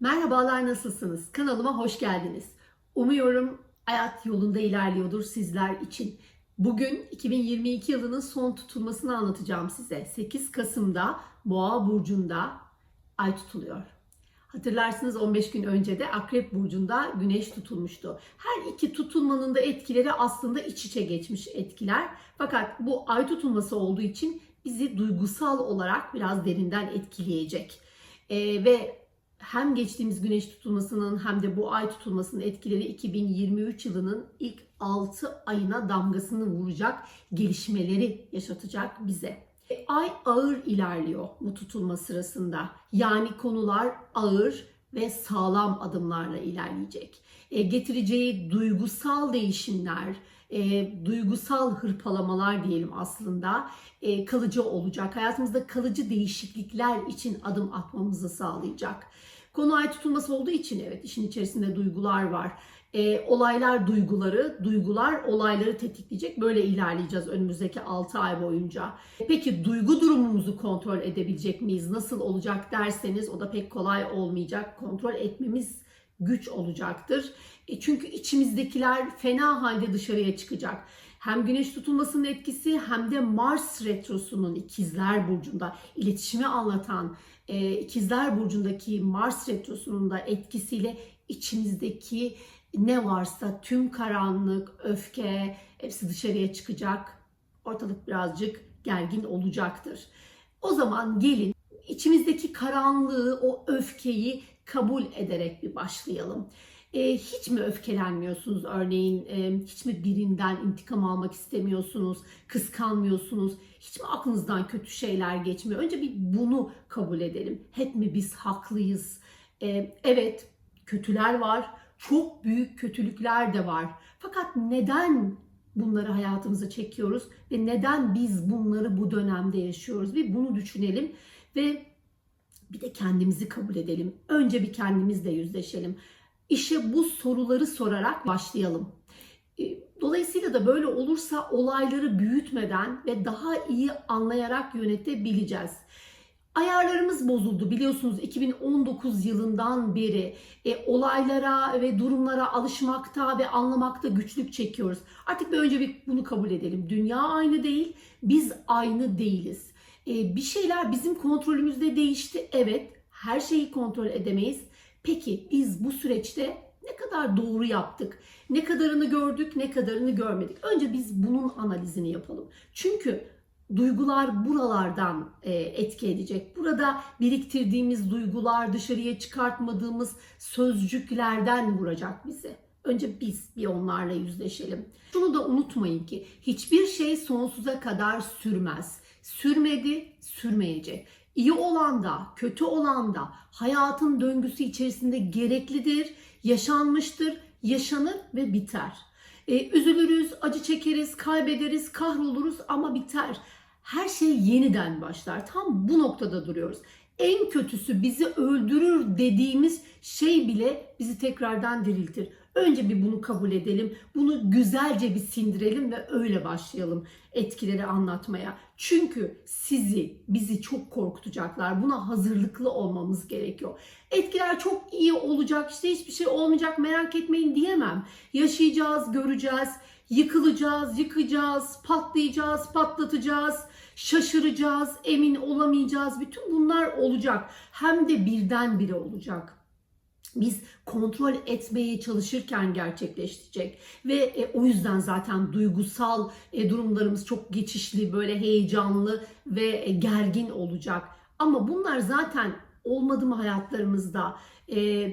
Merhabalar nasılsınız? Kanalıma hoş geldiniz. Umuyorum hayat yolunda ilerliyordur sizler için. Bugün 2022 yılının son tutulmasını anlatacağım size. 8 Kasım'da Boğa burcunda ay tutuluyor. Hatırlarsınız 15 gün önce de Akrep burcunda Güneş tutulmuştu. Her iki tutulmanın da etkileri aslında iç içe geçmiş etkiler. Fakat bu ay tutulması olduğu için bizi duygusal olarak biraz derinden etkileyecek. Ee, ve hem geçtiğimiz güneş tutulmasının hem de bu ay tutulmasının etkileri 2023 yılının ilk 6 ayına damgasını vuracak gelişmeleri yaşatacak bize. E, Ay ağır ilerliyor bu tutulma sırasında. Yani konular ağır ve sağlam adımlarla ilerleyecek. E, getireceği duygusal değişimler, e, duygusal hırpalamalar diyelim aslında e, kalıcı olacak. Hayatımızda kalıcı değişiklikler için adım atmamızı sağlayacak. Konu ay tutulması olduğu için evet işin içerisinde duygular var. E, olaylar duyguları, duygular olayları tetikleyecek. Böyle ilerleyeceğiz önümüzdeki 6 ay boyunca. Peki duygu durumumuzu kontrol edebilecek miyiz? Nasıl olacak derseniz o da pek kolay olmayacak. Kontrol etmemiz güç olacaktır. E, çünkü içimizdekiler fena halde dışarıya çıkacak. Hem güneş tutulmasının etkisi hem de Mars retrosunun ikizler burcunda iletişimi anlatan e, ikizler burcundaki Mars retrosunun da etkisiyle içimizdeki ne varsa tüm karanlık, öfke hepsi dışarıya çıkacak. Ortalık birazcık gergin olacaktır. O zaman gelin içimizdeki karanlığı, o öfkeyi kabul ederek bir başlayalım. E, hiç mi öfkelenmiyorsunuz örneğin? E, hiç mi birinden intikam almak istemiyorsunuz? Kıskanmıyorsunuz? Hiç mi aklınızdan kötü şeyler geçmiyor? Önce bir bunu kabul edelim. Hep mi biz haklıyız? E, evet, kötüler var. Çok büyük kötülükler de var. Fakat neden bunları hayatımıza çekiyoruz ve neden biz bunları bu dönemde yaşıyoruz? Bir bunu düşünelim ve bir de kendimizi kabul edelim. Önce bir kendimizle yüzleşelim. İşe bu soruları sorarak başlayalım. E, Dolayısıyla da böyle olursa olayları büyütmeden ve daha iyi anlayarak yönetebileceğiz. Ayarlarımız bozuldu biliyorsunuz 2019 yılından beri e, olaylara ve durumlara alışmakta ve anlamakta güçlük çekiyoruz. Artık bir önce bir bunu kabul edelim. Dünya aynı değil, biz aynı değiliz. E, bir şeyler bizim kontrolümüzde değişti. Evet, her şeyi kontrol edemeyiz. Peki biz bu süreçte ne kadar doğru yaptık? Ne kadarını gördük, ne kadarını görmedik? Önce biz bunun analizini yapalım. Çünkü duygular buralardan e, etki edecek. Burada biriktirdiğimiz duygular, dışarıya çıkartmadığımız sözcüklerden vuracak bizi. Önce biz bir onlarla yüzleşelim. Şunu da unutmayın ki hiçbir şey sonsuza kadar sürmez. Sürmedi, sürmeyecek. İyi olan da, kötü olan da hayatın döngüsü içerisinde gereklidir, yaşanmıştır, yaşanır ve biter. Ee, üzülürüz, acı çekeriz, kaybederiz, kahroluruz ama biter. Her şey yeniden başlar. Tam bu noktada duruyoruz. En kötüsü bizi öldürür dediğimiz şey bile bizi tekrardan diriltir. Önce bir bunu kabul edelim. Bunu güzelce bir sindirelim ve öyle başlayalım etkileri anlatmaya. Çünkü sizi, bizi çok korkutacaklar. Buna hazırlıklı olmamız gerekiyor. Etkiler çok iyi olacak, işte hiçbir şey olmayacak merak etmeyin diyemem. Yaşayacağız, göreceğiz, yıkılacağız, yıkacağız, patlayacağız, patlatacağız şaşıracağız, emin olamayacağız. Bütün bunlar olacak. Hem de birdenbire olacak biz kontrol etmeye çalışırken gerçekleşecek ve e, o yüzden zaten duygusal e, durumlarımız çok geçişli, böyle heyecanlı ve e, gergin olacak. Ama bunlar zaten olmadı mı hayatlarımızda? E,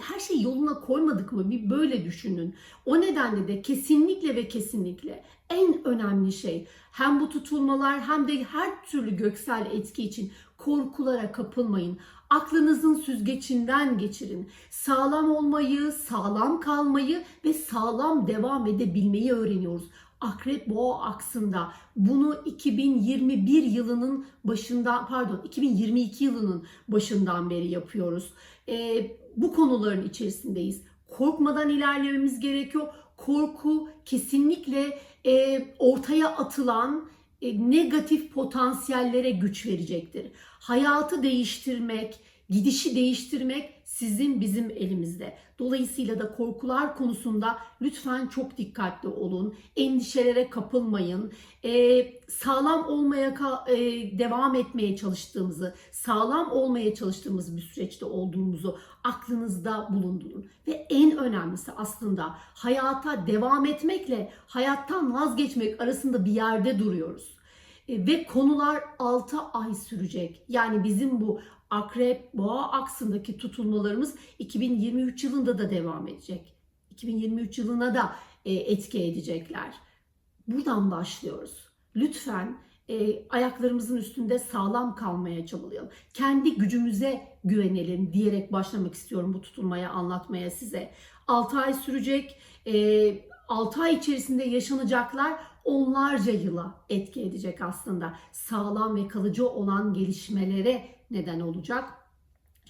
her şeyi yoluna koymadık mı? Bir böyle düşünün. O nedenle de kesinlikle ve kesinlikle en önemli şey hem bu tutulmalar hem de her türlü göksel etki için korkulara kapılmayın. Aklınızın süzgecinden geçirin. Sağlam olmayı, sağlam kalmayı ve sağlam devam edebilmeyi öğreniyoruz. Akrep Boğa aksında bunu 2021 yılının başında pardon 2022 yılının başından beri yapıyoruz. Ee, bu konuların içerisindeyiz. Korkmadan ilerlememiz gerekiyor. Korku kesinlikle e, ortaya atılan e, negatif potansiyellere güç verecektir. Hayatı değiştirmek, gidişi değiştirmek sizin bizim elimizde. Dolayısıyla da korkular konusunda lütfen çok dikkatli olun. Endişelere kapılmayın. Ee, sağlam olmaya e, devam etmeye çalıştığımızı, sağlam olmaya çalıştığımız bir süreçte olduğumuzu aklınızda bulundurun. Ve en önemlisi aslında hayata devam etmekle hayattan vazgeçmek arasında bir yerde duruyoruz. E, ve konular 6 ay sürecek. Yani bizim bu akrep boğa aksındaki tutulmalarımız 2023 yılında da devam edecek. 2023 yılına da e, etki edecekler. Buradan başlıyoruz. Lütfen e, ayaklarımızın üstünde sağlam kalmaya çabalayalım. Kendi gücümüze güvenelim diyerek başlamak istiyorum bu tutulmaya anlatmaya size. 6 ay sürecek. E, 6 ay içerisinde yaşanacaklar onlarca yıla etki edecek aslında. Sağlam ve kalıcı olan gelişmelere neden olacak.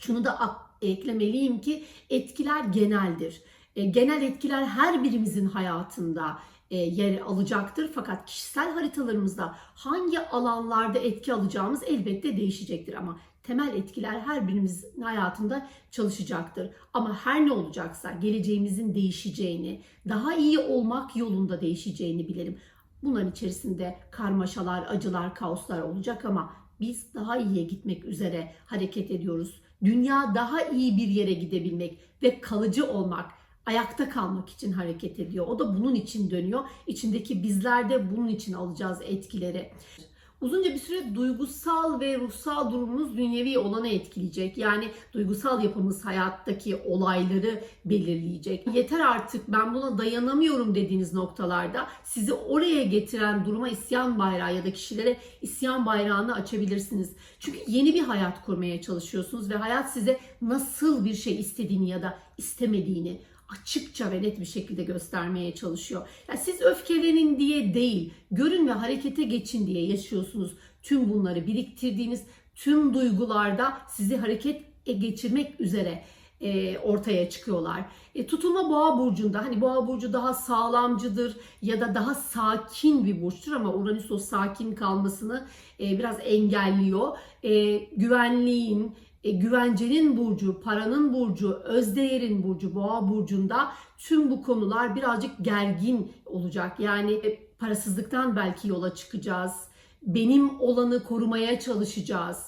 Şunu da eklemeliyim ki etkiler geneldir. E, genel etkiler her birimizin hayatında e, yer alacaktır. Fakat kişisel haritalarımızda hangi alanlarda etki alacağımız elbette değişecektir ama temel etkiler her birimizin hayatında çalışacaktır. Ama her ne olacaksa geleceğimizin değişeceğini, daha iyi olmak yolunda değişeceğini bilelim. Bunların içerisinde karmaşalar, acılar, kaoslar olacak ama biz daha iyiye gitmek üzere hareket ediyoruz. Dünya daha iyi bir yere gidebilmek ve kalıcı olmak, ayakta kalmak için hareket ediyor. O da bunun için dönüyor. İçindeki bizler de bunun için alacağız etkileri. Uzunca bir süre duygusal ve ruhsal durumumuz dünyevi olanı etkileyecek. Yani duygusal yapımız hayattaki olayları belirleyecek. Yeter artık ben buna dayanamıyorum dediğiniz noktalarda sizi oraya getiren duruma isyan bayrağı ya da kişilere isyan bayrağını açabilirsiniz. Çünkü yeni bir hayat kurmaya çalışıyorsunuz ve hayat size nasıl bir şey istediğini ya da istemediğini açıkça ve net bir şekilde göstermeye çalışıyor. Yani siz öfkelenin diye değil, görün ve harekete geçin diye yaşıyorsunuz. Tüm bunları biriktirdiğiniz tüm duygularda sizi hareket geçirmek üzere e, ortaya çıkıyorlar. E, tutulma boğa burcunda hani boğa burcu daha sağlamcıdır ya da daha sakin bir burçtur ama Uranüs o sakin kalmasını e, biraz engelliyor. E, güvenliğin, e, güvencenin burcu, paranın burcu, özdeğerin burcu, boğa burcunda tüm bu konular birazcık gergin olacak. Yani e, parasızlıktan belki yola çıkacağız. Benim olanı korumaya çalışacağız.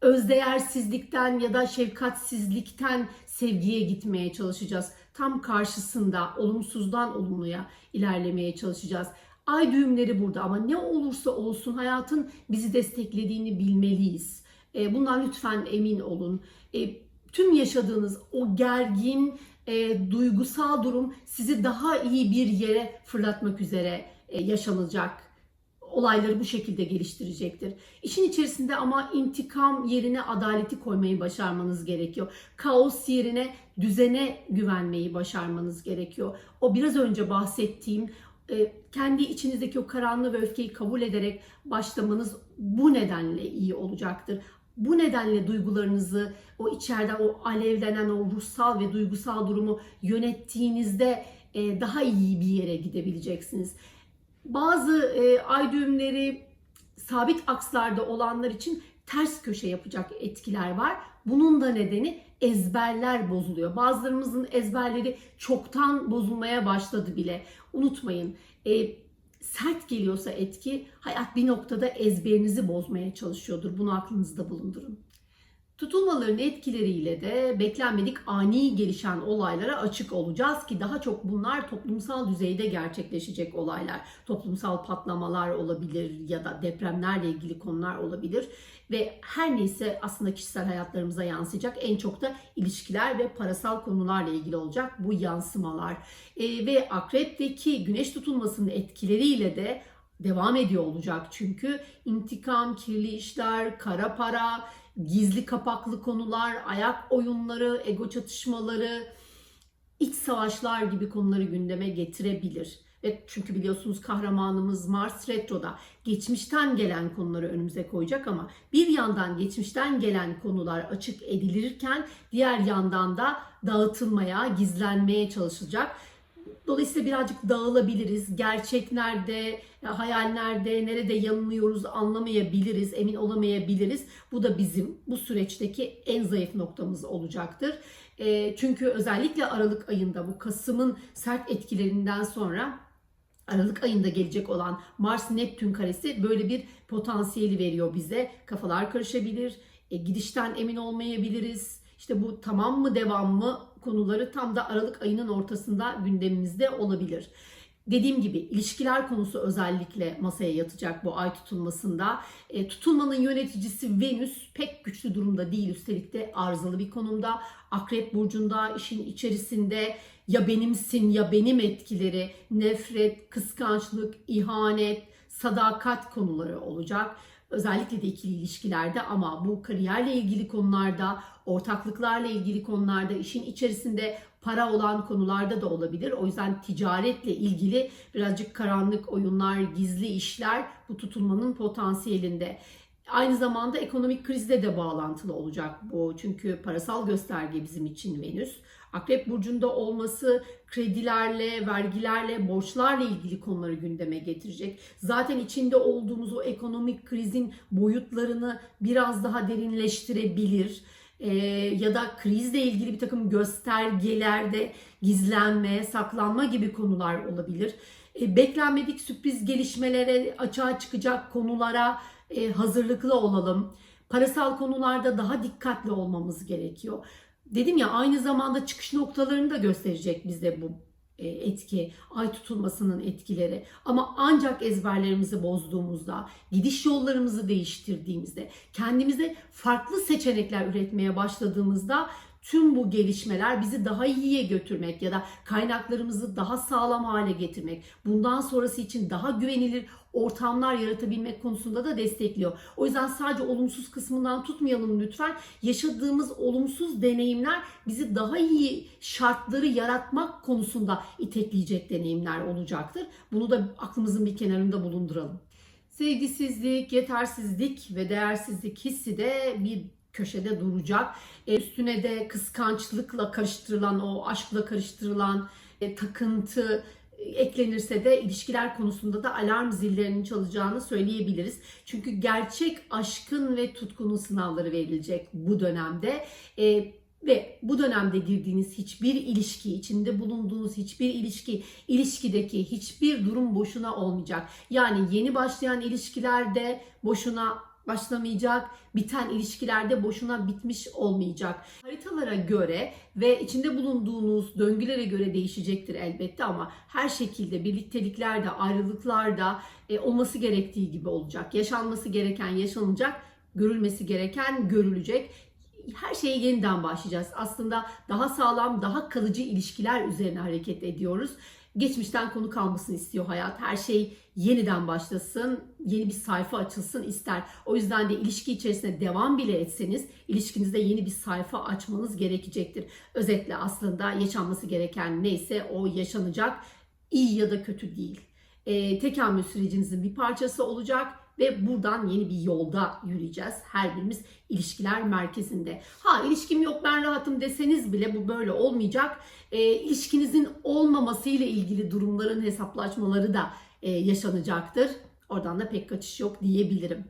Özdeğersizlikten ya da şefkatsizlikten sevgiye gitmeye çalışacağız. Tam karşısında olumsuzdan olumluya ilerlemeye çalışacağız. Ay düğümleri burada ama ne olursa olsun hayatın bizi desteklediğini bilmeliyiz. E, Bundan lütfen emin olun. E, Tüm yaşadığınız o gergin, e, duygusal durum sizi daha iyi bir yere fırlatmak üzere e, yaşanacak. Olayları bu şekilde geliştirecektir. İşin içerisinde ama intikam yerine adaleti koymayı başarmanız gerekiyor. Kaos yerine düzene güvenmeyi başarmanız gerekiyor. O biraz önce bahsettiğim e, kendi içinizdeki o karanlığı ve öfkeyi kabul ederek başlamanız bu nedenle iyi olacaktır. Bu nedenle duygularınızı o içeriden o alevlenen o ruhsal ve duygusal durumu yönettiğinizde e, daha iyi bir yere gidebileceksiniz. Bazı e, ay düğümleri sabit akslarda olanlar için ters köşe yapacak etkiler var. Bunun da nedeni ezberler bozuluyor. Bazılarımızın ezberleri çoktan bozulmaya başladı bile. Unutmayın e, sert geliyorsa etki hayat bir noktada ezberinizi bozmaya çalışıyordur. Bunu aklınızda bulundurun. Tutulmaların etkileriyle de beklenmedik ani gelişen olaylara açık olacağız ki daha çok bunlar toplumsal düzeyde gerçekleşecek olaylar. Toplumsal patlamalar olabilir ya da depremlerle ilgili konular olabilir ve her neyse aslında kişisel hayatlarımıza yansıyacak. En çok da ilişkiler ve parasal konularla ilgili olacak bu yansımalar. E, ve akrepteki güneş tutulmasının etkileriyle de devam ediyor olacak çünkü intikam, kirli işler, kara para, gizli kapaklı konular, ayak oyunları, ego çatışmaları, iç savaşlar gibi konuları gündeme getirebilir. Ve çünkü biliyorsunuz kahramanımız Mars Retro'da geçmişten gelen konuları önümüze koyacak ama bir yandan geçmişten gelen konular açık edilirken diğer yandan da dağıtılmaya, gizlenmeye çalışacak. Dolayısıyla birazcık dağılabiliriz. Gerçek nerede, hayal nerede, nerede yanılıyoruz anlamayabiliriz, emin olamayabiliriz. Bu da bizim bu süreçteki en zayıf noktamız olacaktır. E, çünkü özellikle Aralık ayında bu Kasım'ın sert etkilerinden sonra Aralık ayında gelecek olan Mars Neptün karesi böyle bir potansiyeli veriyor bize. Kafalar karışabilir, e, gidişten emin olmayabiliriz. İşte bu tamam mı devam mı konuları tam da Aralık ayının ortasında gündemimizde olabilir. Dediğim gibi ilişkiler konusu özellikle masaya yatacak bu ay tutulmasında. E, tutulmanın yöneticisi Venüs pek güçlü durumda değil üstelik de arızalı bir konumda. Akrep burcunda işin içerisinde ya benimsin ya benim etkileri, nefret, kıskançlık, ihanet, sadakat konuları olacak. Özellikle de ikili ilişkilerde ama bu kariyerle ilgili konularda, ortaklıklarla ilgili konularda, işin içerisinde para olan konularda da olabilir. O yüzden ticaretle ilgili birazcık karanlık oyunlar, gizli işler bu tutulmanın potansiyelinde. Aynı zamanda ekonomik krizle de bağlantılı olacak bu. Çünkü parasal gösterge bizim için Venüs. Akrep burcunda olması kredilerle, vergilerle, borçlarla ilgili konuları gündeme getirecek. Zaten içinde olduğumuz o ekonomik krizin boyutlarını biraz daha derinleştirebilir. Ee, ya da krizle ilgili bir takım göstergelerde gizlenme, saklanma gibi konular olabilir. Ee, beklenmedik sürpriz gelişmelere, açığa çıkacak konulara e, hazırlıklı olalım. Parasal konularda daha dikkatli olmamız gerekiyor. Dedim ya aynı zamanda çıkış noktalarını da gösterecek bize bu e, etki, ay tutulmasının etkileri. Ama ancak ezberlerimizi bozduğumuzda, gidiş yollarımızı değiştirdiğimizde, kendimize farklı seçenekler üretmeye başladığımızda tüm bu gelişmeler bizi daha iyiye götürmek ya da kaynaklarımızı daha sağlam hale getirmek, bundan sonrası için daha güvenilir ortamlar yaratabilmek konusunda da destekliyor. O yüzden sadece olumsuz kısmından tutmayalım lütfen. Yaşadığımız olumsuz deneyimler bizi daha iyi şartları yaratmak konusunda itekleyecek deneyimler olacaktır. Bunu da aklımızın bir kenarında bulunduralım. Sevgisizlik, yetersizlik ve değersizlik hissi de bir köşede duracak. E, üstüne de kıskançlıkla karıştırılan, o aşkla karıştırılan e, takıntı e, eklenirse de ilişkiler konusunda da alarm zillerinin çalacağını söyleyebiliriz. Çünkü gerçek aşkın ve tutkunun sınavları verilecek bu dönemde. E, ve bu dönemde girdiğiniz hiçbir ilişki, içinde bulunduğunuz hiçbir ilişki, ilişkideki hiçbir durum boşuna olmayacak. Yani yeni başlayan ilişkilerde boşuna başlamayacak, biten ilişkilerde boşuna bitmiş olmayacak. Haritalara göre ve içinde bulunduğunuz döngülere göre değişecektir elbette ama her şekilde birlikteliklerde, ayrılıklarda e, olması gerektiği gibi olacak. Yaşanması gereken yaşanacak, görülmesi gereken görülecek her şeye yeniden başlayacağız. Aslında daha sağlam, daha kalıcı ilişkiler üzerine hareket ediyoruz. Geçmişten konu kalmasını istiyor hayat. Her şey yeniden başlasın, yeni bir sayfa açılsın ister. O yüzden de ilişki içerisinde devam bile etseniz ilişkinizde yeni bir sayfa açmanız gerekecektir. Özetle aslında yaşanması gereken neyse o yaşanacak. İyi ya da kötü değil. E, tekamül sürecinizin bir parçası olacak ve buradan yeni bir yolda yürüyeceğiz. Her birimiz ilişkiler merkezinde. Ha ilişkim yok ben rahatım deseniz bile bu böyle olmayacak. E, ilişkinizin olmaması ile ilgili durumların hesaplaşmaları da e, yaşanacaktır. Oradan da pek kaçış yok diyebilirim.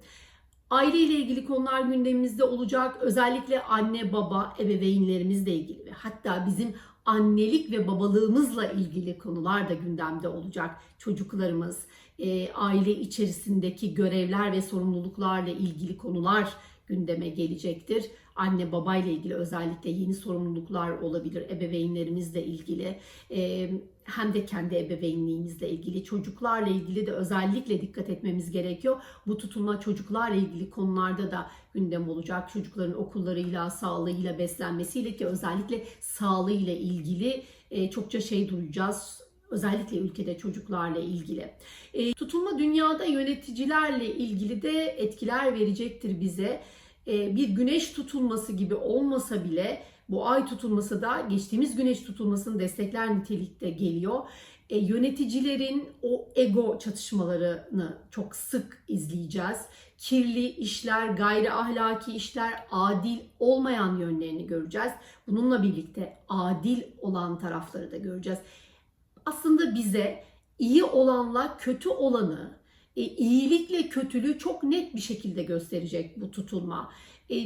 Aile ile ilgili konular gündemimizde olacak. Özellikle anne, baba, ebeveynlerimizle ilgili ve hatta bizim annelik ve babalığımızla ilgili konular da gündemde olacak. Çocuklarımız, e, aile içerisindeki görevler ve sorumluluklarla ilgili konular gündeme gelecektir. Anne baba ile ilgili özellikle yeni sorumluluklar olabilir ebeveynlerimizle ilgili e, hem de kendi ebeveynliğimizle ilgili çocuklarla ilgili de özellikle dikkat etmemiz gerekiyor. Bu tutulma çocuklarla ilgili konularda da gündem olacak. Çocukların okullarıyla, sağlığıyla, beslenmesiyle ki özellikle sağlığıyla ilgili e, çokça şey duyacağız özellikle ülkede çocuklarla ilgili. E, tutulma dünyada yöneticilerle ilgili de etkiler verecektir bize. E, bir güneş tutulması gibi olmasa bile bu ay tutulması da geçtiğimiz güneş tutulmasını destekler nitelikte geliyor. E, yöneticilerin o ego çatışmalarını çok sık izleyeceğiz. Kirli işler, gayri ahlaki işler, adil olmayan yönlerini göreceğiz. Bununla birlikte adil olan tarafları da göreceğiz aslında bize iyi olanla kötü olanı, e, iyilikle kötülüğü çok net bir şekilde gösterecek bu tutulma. E,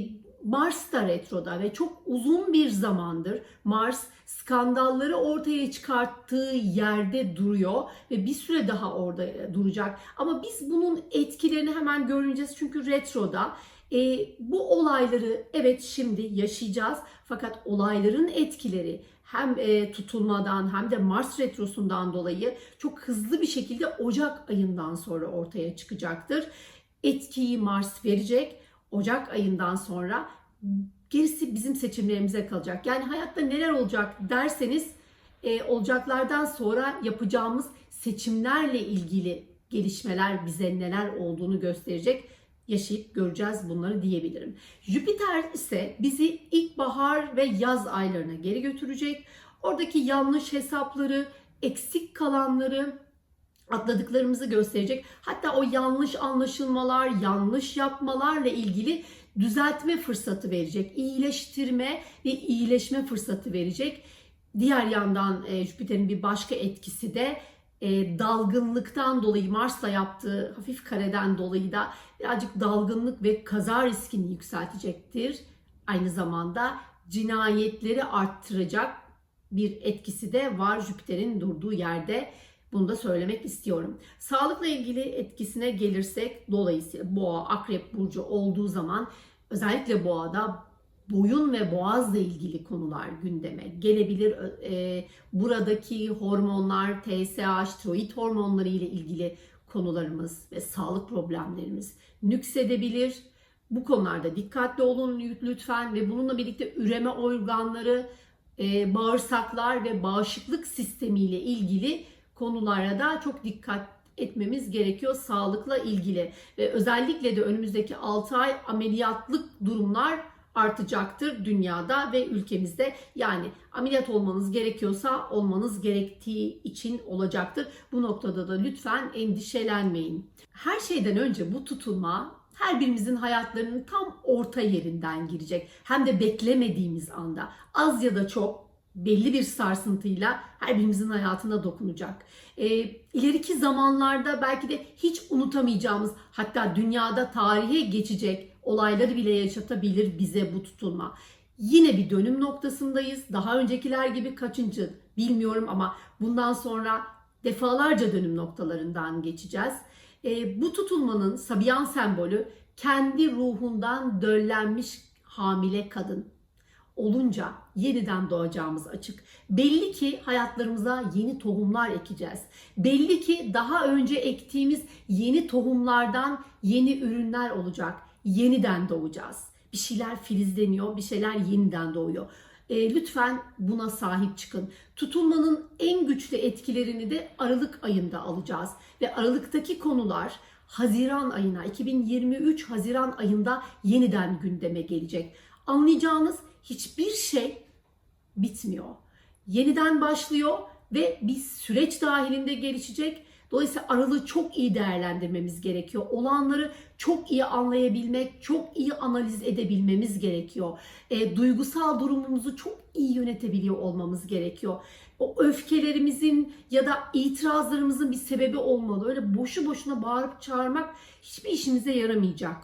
Mars da retroda ve çok uzun bir zamandır Mars skandalları ortaya çıkarttığı yerde duruyor ve bir süre daha orada duracak. Ama biz bunun etkilerini hemen göreceğiz çünkü retroda e, bu olayları evet şimdi yaşayacağız fakat olayların etkileri hem e, tutulmadan hem de Mars retrosundan dolayı çok hızlı bir şekilde Ocak ayından sonra ortaya çıkacaktır. Etkiyi Mars verecek. Ocak ayından sonra gerisi bizim seçimlerimize kalacak. Yani hayatta neler olacak derseniz e, olacaklardan sonra yapacağımız seçimlerle ilgili gelişmeler bize neler olduğunu gösterecek. Yaşayıp göreceğiz bunları diyebilirim. Jüpiter ise bizi ilkbahar ve yaz aylarına geri götürecek. Oradaki yanlış hesapları, eksik kalanları, atladıklarımızı gösterecek. Hatta o yanlış anlaşılmalar, yanlış yapmalarla ilgili düzeltme fırsatı verecek. iyileştirme ve iyileşme fırsatı verecek. Diğer yandan e, Jüpiter'in bir başka etkisi de e, dalgınlıktan dolayı Mars'la yaptığı hafif kareden dolayı da birazcık dalgınlık ve kaza riskini yükseltecektir. Aynı zamanda cinayetleri arttıracak bir etkisi de var Jüpiter'in durduğu yerde. Bunu da söylemek istiyorum. Sağlıkla ilgili etkisine gelirsek dolayısıyla boğa, akrep burcu olduğu zaman özellikle boğada boyun ve boğazla ilgili konular gündeme gelebilir. E, buradaki hormonlar, TSH, tiroid hormonları ile ilgili konularımız ve sağlık problemlerimiz nüksedebilir. Bu konularda dikkatli olun lütfen ve bununla birlikte üreme organları, e, bağırsaklar ve bağışıklık sistemi ile ilgili konulara da çok dikkat etmemiz gerekiyor sağlıkla ilgili. Ve özellikle de önümüzdeki 6 ay ameliyatlık durumlar artacaktır dünyada ve ülkemizde. Yani ameliyat olmanız gerekiyorsa olmanız gerektiği için olacaktır. Bu noktada da lütfen endişelenmeyin. Her şeyden önce bu tutulma her birimizin hayatlarının tam orta yerinden girecek. Hem de beklemediğimiz anda az ya da çok belli bir sarsıntıyla her birimizin hayatına dokunacak. E, ileriki zamanlarda belki de hiç unutamayacağımız hatta dünyada tarihe geçecek olayları bile yaşatabilir bize bu tutulma. Yine bir dönüm noktasındayız. Daha öncekiler gibi kaçıncı bilmiyorum ama bundan sonra defalarca dönüm noktalarından geçeceğiz. E, bu tutulmanın Sabiyan sembolü kendi ruhundan döllenmiş hamile kadın olunca yeniden doğacağımız açık. Belli ki hayatlarımıza yeni tohumlar ekeceğiz. Belli ki daha önce ektiğimiz yeni tohumlardan yeni ürünler olacak. Yeniden doğacağız. Bir şeyler filizleniyor, bir şeyler yeniden doğuyor. E, lütfen buna sahip çıkın. Tutulmanın en güçlü etkilerini de Aralık ayında alacağız. Ve Aralık'taki konular Haziran ayına, 2023 Haziran ayında yeniden gündeme gelecek. Anlayacağınız hiçbir şey bitmiyor. Yeniden başlıyor ve bir süreç dahilinde gelişecek. Dolayısıyla aralığı çok iyi değerlendirmemiz gerekiyor. Olanları çok iyi anlayabilmek, çok iyi analiz edebilmemiz gerekiyor. E, duygusal durumumuzu çok iyi yönetebiliyor olmamız gerekiyor. O öfkelerimizin ya da itirazlarımızın bir sebebi olmalı. Öyle boşu boşuna bağırıp çağırmak hiçbir işimize yaramayacak.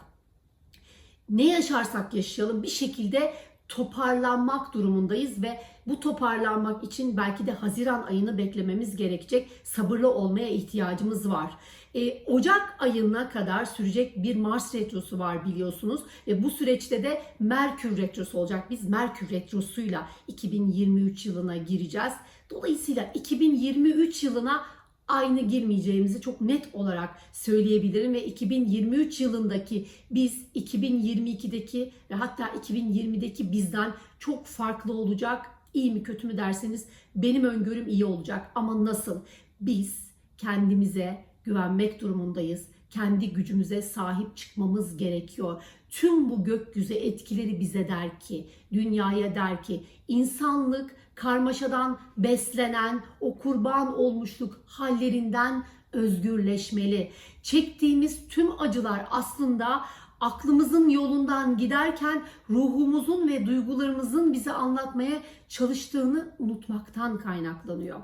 Ne yaşarsak yaşayalım bir şekilde toparlanmak durumundayız ve bu toparlanmak için belki de Haziran ayını beklememiz gerekecek. Sabırlı olmaya ihtiyacımız var. Ee, Ocak ayına kadar sürecek bir Mars retrosu var biliyorsunuz ve bu süreçte de Merkür retrosu olacak. Biz Merkür retrosuyla 2023 yılına gireceğiz. Dolayısıyla 2023 yılına aynı girmeyeceğimizi çok net olarak söyleyebilirim ve 2023 yılındaki biz 2022'deki ve hatta 2020'deki bizden çok farklı olacak. İyi mi kötü mü derseniz benim öngörüm iyi olacak ama nasıl? Biz kendimize güvenmek durumundayız. Kendi gücümüze sahip çıkmamız gerekiyor. Tüm bu gökyüzü etkileri bize der ki, dünyaya der ki insanlık karmaşadan beslenen o kurban olmuşluk hallerinden özgürleşmeli. Çektiğimiz tüm acılar aslında aklımızın yolundan giderken ruhumuzun ve duygularımızın bize anlatmaya çalıştığını unutmaktan kaynaklanıyor.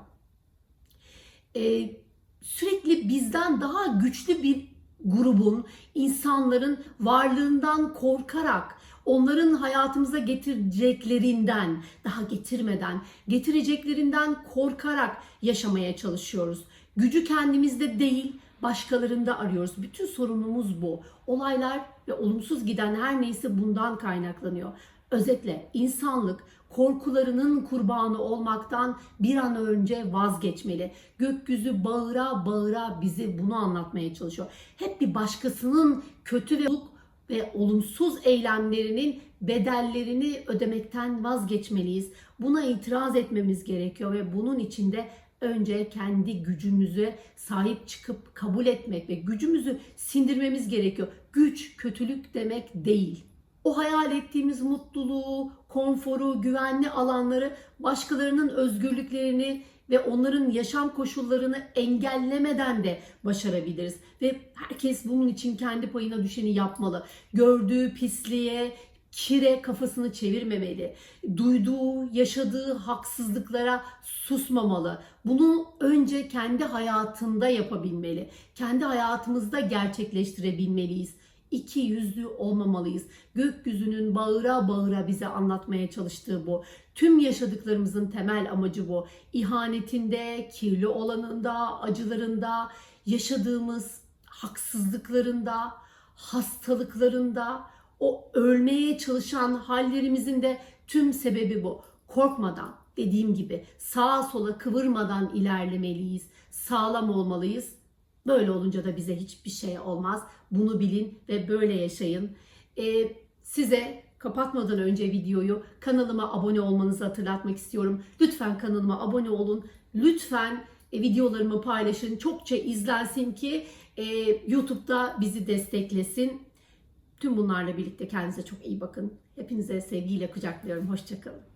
Ee, sürekli bizden daha güçlü bir grubun, insanların varlığından korkarak onların hayatımıza getireceklerinden, daha getirmeden, getireceklerinden korkarak yaşamaya çalışıyoruz. Gücü kendimizde değil, başkalarında arıyoruz. Bütün sorunumuz bu. Olaylar ve olumsuz giden her neyse bundan kaynaklanıyor. Özetle insanlık korkularının kurbanı olmaktan bir an önce vazgeçmeli. Gökyüzü bağıra bağıra bizi bunu anlatmaya çalışıyor. Hep bir başkasının kötü ve ve olumsuz eylemlerinin bedellerini ödemekten vazgeçmeliyiz. Buna itiraz etmemiz gerekiyor ve bunun için de önce kendi gücümüze sahip çıkıp kabul etmek ve gücümüzü sindirmemiz gerekiyor. Güç kötülük demek değil. O hayal ettiğimiz mutluluğu, konforu, güvenli alanları, başkalarının özgürlüklerini ve onların yaşam koşullarını engellemeden de başarabiliriz. Ve herkes bunun için kendi payına düşeni yapmalı. Gördüğü pisliğe, kire kafasını çevirmemeli. Duyduğu, yaşadığı haksızlıklara susmamalı. Bunu önce kendi hayatında yapabilmeli. Kendi hayatımızda gerçekleştirebilmeliyiz. İki yüzlü olmamalıyız. Gökyüzünün bağıra bağıra bize anlatmaya çalıştığı bu. Tüm yaşadıklarımızın temel amacı bu. İhanetinde, kirli olanında, acılarında, yaşadığımız haksızlıklarında, hastalıklarında, o ölmeye çalışan hallerimizin de tüm sebebi bu. Korkmadan, dediğim gibi sağa sola kıvırmadan ilerlemeliyiz. Sağlam olmalıyız. Böyle olunca da bize hiçbir şey olmaz. Bunu bilin ve böyle yaşayın. Ee, size kapatmadan önce videoyu kanalıma abone olmanızı hatırlatmak istiyorum. Lütfen kanalıma abone olun. Lütfen e, videolarımı paylaşın. Çokça izlensin ki e, YouTube'da bizi desteklesin. Tüm bunlarla birlikte kendinize çok iyi bakın. Hepinize sevgiyle kucaklıyorum. Hoşçakalın.